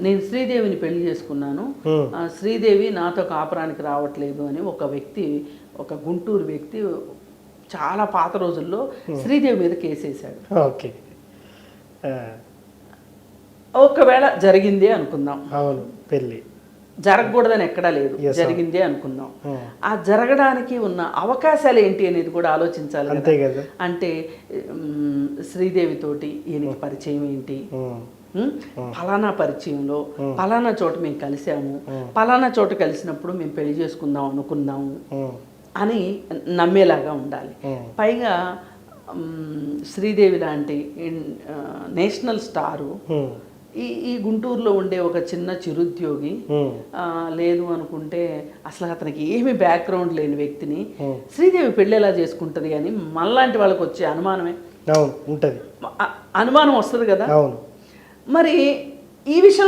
నేను శ్రీదేవిని పెళ్ళి చేసుకున్నాను. శ్రీదేవి నాతో కాపురానికి రావట్లేదు అని ఒక వ్యక్తి ఒక గుంటూరు వ్యక్తి చాలా పాత రోజుల్లో శ్రీదేవి మీద కేసేశాడు. ఓకే. ఒకవేళ జరిగిందే అనుకుందాం. అవును పెళ్ళి. జరగకూడదని ఎక్కడా లేదు. జరిగిందే అనుకుందాం. ఆ. జరగడానికి ఉన్న అవకాశాలు ఏంటి అనేది కూడా ఆలోచించాలి. అంతే కదా. అంటే శ్రీదేవితోటి ఈయనకి పరిచయం ఏంటి? ఫలానా పరిచయంలో ఫలానా చోట మేము కలిసాము ఫలానా చోట కలిసినప్పుడు మేము పెళ్ళి చేసుకుందాం అనుకున్నాము అని నమ్మేలాగా ఉండాలి. పైగా శ్రీదేవి లాంటి నేషనల్ స్టారు ఈ ఈ గుంటూరులో ఉండే ఒక చిన్న చిరుద్యోగి లేదు అనుకుంటే అసలు అతనికి ఏమి బ్యాక్గ్రౌండ్ లేని వ్యక్తిని. శ్రీదేవి పెళ్ళి ఎలా చేసుకుంటుంది అని మనలాంటి వాళ్ళకి వచ్చే అనుమానమే ఉంటుంది. అనుమానం వస్తుంది కదా? మరి ఈ విషయంలో